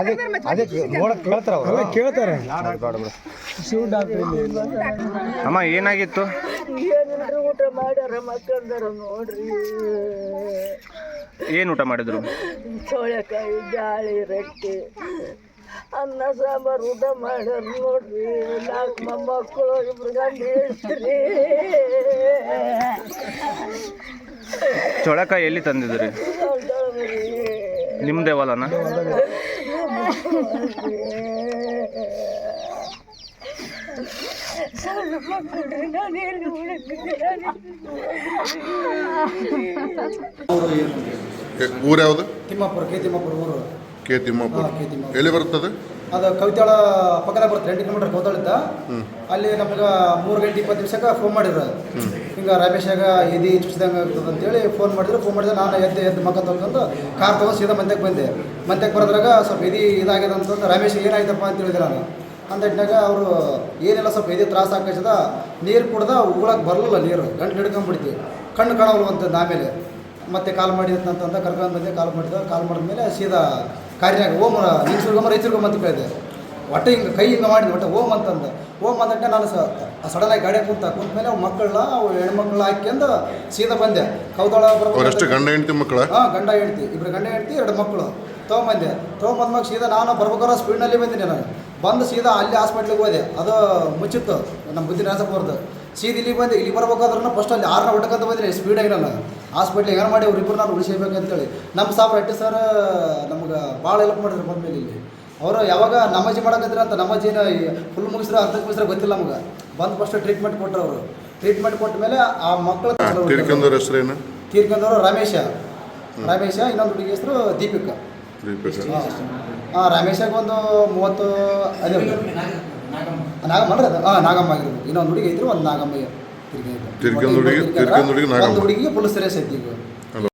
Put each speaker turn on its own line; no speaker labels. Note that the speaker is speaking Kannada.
ಅದಕ್ಕೆ ಅದಕ್ಕೆ ನೋಡಕ್ ಕೇಳ್ತಾರ ಅವ್ರು.
ಕೇಳ್ತಾರೆ. ಶಿವ ಡಾಕ್ಟ್ರ್
ಅಮ್ಮ ಏನಾಗಿತ್ತು?
ಏನ್ ಊಟ ಮಾಡ್ಯಾರ ಮಕ್ಕಂದಾರ ನೋಡ್ರಿ.
ಏನು ಊಟ ಮಾಡಿದ್ರು?
ಚೋಳೆಕಾಯಿ ಜಾಳಿ ರೊಟ್ಟಿ ಅನ್ನ ಸಾಂಬಾರು ಊಟ ಮಾಡ್ಯಾರ ನೋಡ್ರಿ. ನಾಲ್ಕು ಮೊಮ್ಮಕ್ಕಳು ಇಬ್ರು ಗಂಡ ಹೇಳ್ತೀರಿ
ಚೊಳಕಾಯಿ ಎಲ್ಲಿ ತಂದಿದ್ರಿ? ನಿಮ್ದೇ ಹೊಲನ?
ಊರು ಯಾವುದು?
ತಿಮ್ಮಾಪುರ ಕೆ ತಿಮ್ಮಾಪುರ ಊರು.
ಕೆ ತಿಮ್ಮಾಪುರ.
ಹಾ, ಕೆ ತಿಮ್ಮಾಪುರ.
ಎಲ್ಲಿ ಬರ್ತದೆ?
ಅದು ಕವಿತಾಳ ಪಕ್ಕದಾಗ ಬರುತ್ತೆ ಎಂಟು ಕಿಲೋಮೀಟರ್ ಕೌತಾಳಿದ್ದ ಅಲ್ಲಿ ನಮ್ಗೆ ಮೂರು ಗಂಟೆ ಇಪ್ಪತ್ತು ನಿಮಿಷಕ್ಕೆ ಫೋನ್ ಮಾಡಿದ್ರು ಹಿಂಗೆ ರಮೇಶಾಗ ಎದಿ ಚುಚ್ಚಿದಂಗೆ ಆಗ್ತದೆ ಅಂತೇಳಿ ಫೋನ್ ಮಾಡಿದ್ರು. ಫೋನ್ ಮಾಡಿದ್ರೆ ನಾನು ಎದ್ದು ಎದ್ದು ಮಕ್ಕ ತೊಗೊಂಡು ಕಾರ್ ತೊಗೊಂಡು ಸೀದಾ ಮಂತ್ಯಕ್ಕೆ ಬಂದೆ. ಮಂತ್ಯಕ್ಕೆ ಬರೋದ್ರಾಗ ಸ್ವಲ್ಪ ಎದಿ ಇದಾಗಿದೆ ಅಂತಂದು ರಮೇಶ್ ಏನಾಯ್ತಪ್ಪ ಅಂತ ಹೇಳಿದ್ರೆ ನಾನು ಅಂತ ಅವರು ಏನೆಲ್ಲ ಸ್ವಲ್ಪ ಎದೆ ತ್ರಾಸ ಹಾಕಿಸಿದ ನೀರು ಕುಡ್ದ ಉಗುಳಕ್ಕೆ ಬರಲಿಲ್ಲ ನೀರು. ಗಂಟು ಹಿಡ್ಕೊಂಡ್ಬಿಡ್ತಿ ಕಣ್ಣು ಕಾಣವಲ್ವ ಅಂತಂದು ಆಮೇಲೆ. ಮತ್ತೆ ಕಾಲ್ ಮಾಡಿ ಅಂತಂದ ಕರ್ಕೊಂಡು ಬಂದೆ ಕಾಲ್ ಮಾಡಿದ ಕಾಲ್ ಮಾಡಿದ್ಮೇಲೆ ಸೀದಾ ಕಾರ್ಯಾಗ ಓಮ್ ನಿಲ್ಸ್ಕೊಂಬ ರೈತರ್ಗೊಂಬ ಅಂತ ಕೇಳಿದೆ. ಒಟ್ಟೆ ಹಿಂಗೆ ಕೈ ಹಿಂಗೆ ಮಾಡಿದ್ವಿ, ಒಟ್ಟೆ ಓಮ್ ಅಂತಂದ. ಓಮ್ ಅಂದಾಗ ನಾನು ಸಡನ್ನಾಗಿ ಗಾಡಿ ಕುಂತ ಕುಂತ ಮೇಲೆ ಅವು ಮಕ್ಕಳನ್ನ ಅವು ಹೆಣ್ಮಕ್ಳು ಹಾಕ್ಯಂದು ಸೀದಾ ಬಂದೆ. ಕೌದಳ
ಬರ್ಬೋದು ಗಂಡ ಹೆಂಡತಿ ಮಕ್ಕಳ?
ಹಾ ಗಂಡ ಹೆಂಡ್ತಿ ಇಬ್ರು ಗಂಡ ಹೆಂಡತಿ ಎರಡು ಮಕ್ಕಳು. ತೊಗೊಂಬಂದೆ. ತೊಗೊಂಬಂದ್ಮಾಗ ಸೀದಾ ನಾನು ಬರ್ಬೇಕಾದ್ರೆ ಸ್ಪೀಡ್ನಲ್ಲಿ ಬಂದಿನಿ ನಾನು. ಬಂದು ಸೀದಾ ಅಲ್ಲಿ ಹಾಸ್ಪಿಟ್ಲಿಗೆ ಹೋದೆ. ಅದು ಮುಚ್ಚಿತ್ತು ನಮ್ಮ ಬುದ್ಧಿ ನಾಸಪುರದ್ದು ಸೀದ ಇಲ್ಲಿ ಬಂದೆ. ಇಲ್ಲಿ ಬರ್ಬೇಕಾದ್ರೂ ಫಸ್ಟ್ ಅಲ್ಲಿ ಆರನ್ನ ಹೊಟ್ಟಕಂತ ಬಂದಿನಿ ಸ್ಪೀಡ್ ನಾನು. ಹಾಸ್ಪಿಟ್ಲಿಗೆ ಏನು ಮಾಡಿ ಇಬ್ಬರು ನಾನು ಉಳಿಸಬೇಕಂತೇಳಿ. ನಮ್ಮ ಸಾಬ್ರ ಅಟ್ಟಿ ಸರ್ ನಮ್ಗೆ ಭಾಳ ಹೆಲ್ಪ್ ಮಾಡಿದ್ರು ಬಂದ್ಮೇಲೆ ಇಲ್ಲಿ. ಅವರು ಯಾವಾಗ ನಮಾಜಿ ಮಾಡಕತ್ತಿರ ಅಂತ ನಮಾಜಿನ ಫುಲ್ ಮುಗಿಸ್ರೆ ಅರ್ಧಕ್ಕೆ ಮುಗಿಸ್ರೆ ಗೊತ್ತಿಲ್ಲ ನಮ್ಗೆ. ಬಂದು ಫಸ್ಟ್ ಟ್ರೀಟ್ಮೆಂಟ್ ಕೊಟ್ಟರು ಅವರು. ಟ್ರೀಟ್ಮೆಂಟ್ ಕೊಟ್ಟ ಮೇಲೆ ಆ ಮಕ್ಕಳು
ತೀರ್ಕೊಂಡವ್ರ ಹೆಸರೇನು
ತೀರ್ಕೊಂಡವರು ರಮೇಶ. ರಮೇಶ ಇನ್ನೊಂದು ಹುಡುಗಿ ಹೆಸರು ದೀಪಿಕಾ. ಹಾಂ. ರಮೇಶಾಗ ಒಂದು ಮೂವತ್ತು ಅದೇ ನಾಗಮ್ಮ ಅಂದ್ರೆ ಅದು? ಹಾಂ ನಾಗಮ್ಮ ಆಗಿರ್ಬೇಕು. ಇನ್ನೊಂದು ಹುಡುಗಿ ಐತ್ರಿ ಒಂದು ನಾಗಮ್ಮ
ಹುಡುಗಿ- ಹುಡುಗಿ.
ಒಂದು ಹುಡುಗಿಗೆ ಫುಲ್ ಸೀರಿಯಸ್ ಐತಿ ಈಗ.